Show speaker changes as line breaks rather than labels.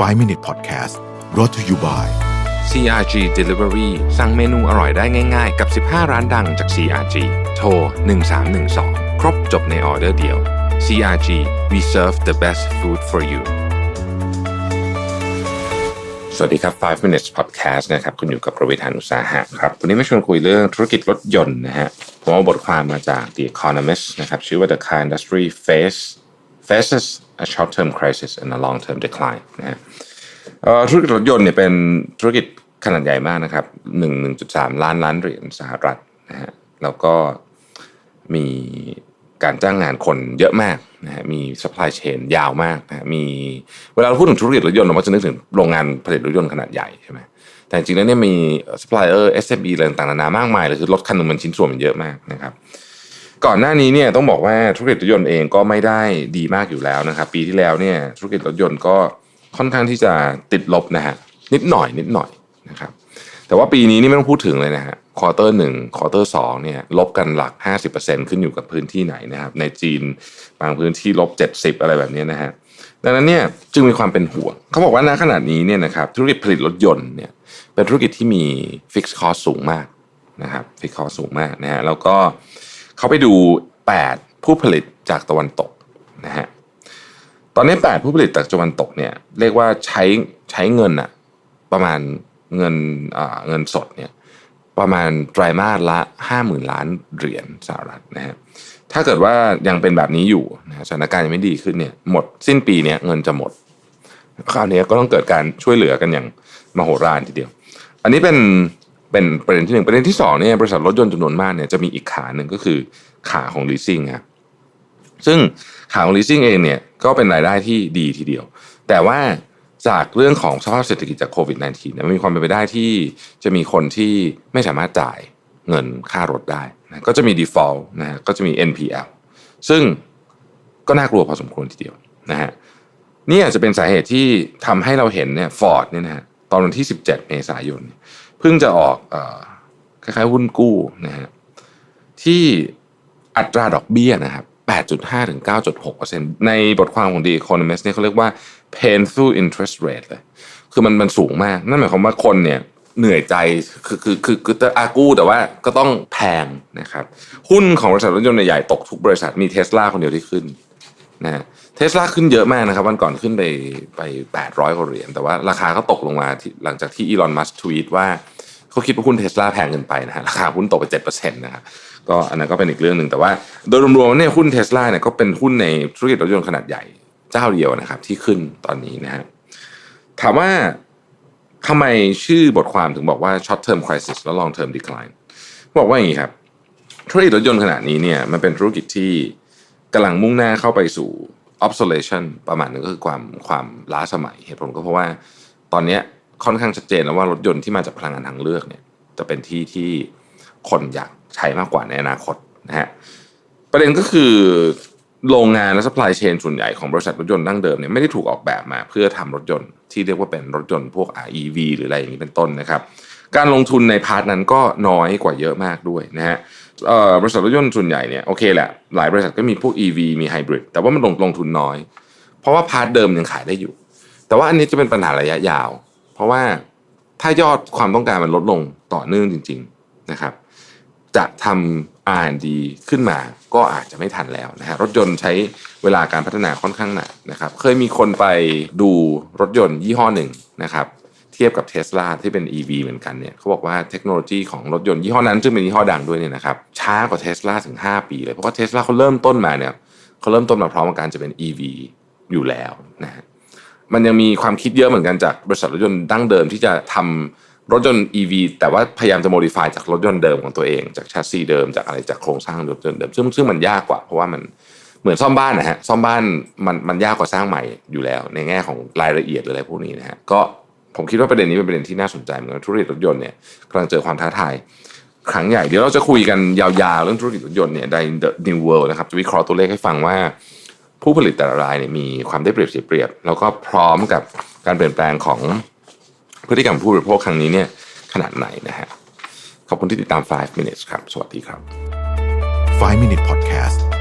5 Minute Podcast brought to you by
CRG Delivery สั่งเมนูอร่อยได้ง่ายๆ กับ 15 ร้านดังจาก CRG โทร 1312 ครบจบในออเดอร์เดียว CRG we serve the best food for you สวัสดีครับ 5 minutes podcast นะครับ คุณอยู่กับประวิทานุสาหะครับ วันนี้มาชวนคุยเรื่องธุรกิจรถยนต์นะฮะ ผมเอาบทความมาจาก The Economist นะครับ ชื่อว่า The car industry face faces a short-term crisis and a long-term decline นะฮะธุรกิจรถยนต์เนี่ยเป็นธุรกิจขนาดใหญ่มากนะครับหนึ่งหนึ่งจุดสามล้านล้านเหรียญสหรัฐนะฮะแล้วก็มีการจ้างงานคนเยอะมากนะฮะมี supply chain ยาวมากนะฮะมีเวลาเราพูดถึงธุรกิจรถยนต์เราก็จะนึกถึงโรงงานผลิตรถยนต์ขนาดใหญ่ใช่ไหมแต่จริงๆแล้วเนี่ยมี supplier SME อะไรต่างๆนานามากมายเลยคือรถคันหนึ่งมันชิ้นส่วนมันเยอะมากนะครับ ก่อนหน้านี้เนี่ยต้องบอกว่าธุรกิจรถยนต์เองก็ไม่ได้ดีมากอยู่แล้วนะครับ ปีที่แล้วเนี่ยธุรกิจรถยนต์ก็ค่อนข้างที่จะติดลบนะฮะนิดหน่อยนิดหน่อยนะครับ แต่ว่าปีนี้นี่ไม่ต้องพูดถึงเลยนะฮะควอเตอร์หนึ่งควอเตอร์สองเนี่ยลบกันหลัก 50%ขึ้นอยู่กับพื้นที่ไหนนะครับ ในจีนบางพื้นที่ลบ 70 อะไรแบบนี้นะฮะดังนั้นเนี่ยจึงมีความเป็นห่วง เขาบอกว่าณขณะนี้เนี่ยนะครับธุรกิจผลิตรถยนต์เนี่ยเป็นธุรกิจที่มีฟิกซ์คอสสูงมากนะครับฟิกซ์คอสสูงมากนะฮะแล้วก็ เขาไปดู 8 ผู้ผลิตจากตะวันตกนะฮะตอนนี้ 8 ผู้ผลิตจากตะวันตกเนี่ยเรียกว่าใช้ใช้เงินอะประมาณเงินเงินสดเนี่ยประมาณไตรมาสละ 50,000 ล้านเหรียญสหรัฐนะฮะถ้าเกิดว่ายังเป็นแบบนี้อยู่นะฮะสถานการณ์ยังไม่ดีขึ้นเนี่ยหมดสิ้นปีเนี้ยเงินจะหมดคราวนี้ก็ต้องเกิดการช่วยเหลือกันอย่างมโหฬารทีเดียว อันนี้เป็น เป็นประเด็นที่หนึ่งประเด็นที่สองเนี่ยบริษัทรถยนต์จำนวนมากเนี่ยจะมีอีกขาหนึ่งก็คือขาของ leasing ครับซึ่งขาของ leasing เองเนี่ยก็เป็นรายได้ที่ดีทีเดียว แต่ว่าจากเรื่องของสภาพเศรษฐกิจจากโควิด -19 เนี่ยมันมีความเป็นไปได้ที่จะมีคนที่ไม่สามารถจ่ายเงินค่ารถได้นะก็จะมี default นะฮะก็จะมี NPL ซึ่งก็น่ากลัวพอสมควรทีเดียวนะฮะนี่อาจจะเป็นสาเหตุที่ทำให้เราเห็นเนี่ยฟอร์ดเนี่ยนะฮะตอนวันที่ 17 เมษายน เพิ่งจะออกอคล้ายๆหุ้นกู้นะฮะที่อัตราดอกเบี้ยนะครับ 8.5 ถึง 9.6 ในบทความของ The Economist เนี่ยเขาเรียกว่า painful interest rate เลย คือมันมันสูงมาก นั่นหมายความว่าคนเนี่ยเหนื่อยใจ คือคือคือคือจะอากู้แต่ว่าก็ต้องแพงนะครับ หุ้นของบริษัทรถยนต์ใหญ่ๆตกทุกบริษัทมีเทสลาคนเดียวที่ขึ้น นะฮะเทสลาขึ้นเยอะมากนะครับ วันก่อนขึ้นไปไป 800กว่าเหรียญแต่ว่าราคาก็ตกลงมาหลังจากที่อีลอนมัสทวีตว่าเขาคิดว่าหุ้นเทสลาแพงเกินไปนะฮะราคาหุ้นตกไป7%นะครับก็อันนั้นก็เป็นอีกเรื่องหนึ่งแต่ว่าโดยรวมๆเนี่ยหุ้นเทสลาเนี่ยก็เป็นหุ้นในธุรกิจรถยนต์ขนาดใหญ่เจ้าเดียวนะครับ ที่ขึ้นตอนนี้นะฮะถามว่าทำไมชื่อบทความถึงบอกว่า short term crisis และ long term decline บอกว่าอย่างนี้ครับธุรกิจรถยนต์ขนาดนี้เนี่ยมันเป็นธุรกิจที่ กำลังมุ่งหน้าเข้าไปสู่ obsolescence ประมาณนึงก็คือความความล้าสมัยเหตุผลก็เพราะว่าตอนนี้ค่อนข้างชัดเจนแล้วว่ารถยนต์ที่มาจากพลังงานทางเลือกเนี่ยจะเป็นที่ที่คนอยากใช้มากกว่าในอนาคตนะฮะประเด็นก็คือโรงงานและ supply chain ส่วนใหญ่ของบริษัทรถยนต์ดั้งเดิมเนี่ยไม่ได้ถูกออกแบบมาเพื่อทำรถยนต์ที่เรียกว่าเป็นรถยนต์พวก REV หรืออะไรอย่างนี้เป็นต้นนะครับ การลงทุนในพาร์ทนั้นก็น้อยกว่าเยอะมากด้วยนะฮะเบริษัทรถยนต์ส่วนใหญ่เนี่ยโอเคแหละหลายบริษัทก็มีพวก EV มีไฮบริดแต่ว่ามันลงลงทุนน้อย เพราะว่าพาร์ทเดิมยังขายได้อยู่ แต่ว่าอันนี้จะเป็นปัญหาระยะยาว เพราะว่าถ้ายอดความต้องการมันลดลงต่อเนื่องจริง ๆนะครับ จะทำ R&D ขึ้นมาก็อาจจะไม่ทันแล้วนะฮะรถยนต์ใช้เวลาการพัฒนาค่อนข้างหนานนะครับ เคยมีคนไปดูรถยนต์ยี่ห้อหนึ่งนะครับ ทียบกับเทสลาที่เป็น EV เหมือนกันเนี่ยเขาบอกว่าเทคโนโลยีของรถยนต์ยี่ห้อนั้นซึ่งเป็นยี่ห้อดังด้วยเนี่ยนะครับช้ากว่าเทสลาถึง 5 ปีเลยเพราะว่าเทสลาเขาเริ่มต้นมาเนี่ยเขาเริ่มต้นมาพร้อมกับการจะเป็น EV อยู่แล้วนะฮะมันยังมีความคิดเยอะเหมือนกันจากบริษัทรถยนต์ดั้งเดิมที่จะทำรถยนต์ EV แต่ว่าพยายามจะ modify จากรถยนต์เดิมของตัวเอง จากแชสซีเดิมจากอะไรจากโครงสร้างรถยนต์เดิมซึ่งซึ่งมันยากกว่าเพราะว่ามันเหมือนซ่อมบ้านนะฮะซ่อมบ้านมันมันยากกว่าสร้างใหม่อยู่แล้ว ในแง่ของรายละเอียดอะไรพวกนี้นะฮะก็ ผมคิดว่าประเด็นนี้เป็นประเด็นที่น่าสนใจเหมือนกันธุรกิจรถยนต์เนี่ยกำลังเจอความท้าทายครั้งใหญ่เดี๋ยวเราจะคุยกันยาวๆ เรื่องธุรกิจรถยนต์เนี่ยใน The New World นะครับจะวิเคราะห์ตัวเลขให้ฟังว่า ผู้ผลิตแต่ละรายเนี่ยมีความได้เปรียบเสียเปรียบ แล้วก็พร้อมกับการเปลี่ยนแปลงของพฤติกรรมผู้บริโภคครั้งนี้เนี่ยขนาดไหนนะฮะขอบคุณที่ติดตาม 5 minutes ครับ สวัสดีครับ
5 Minute Podcast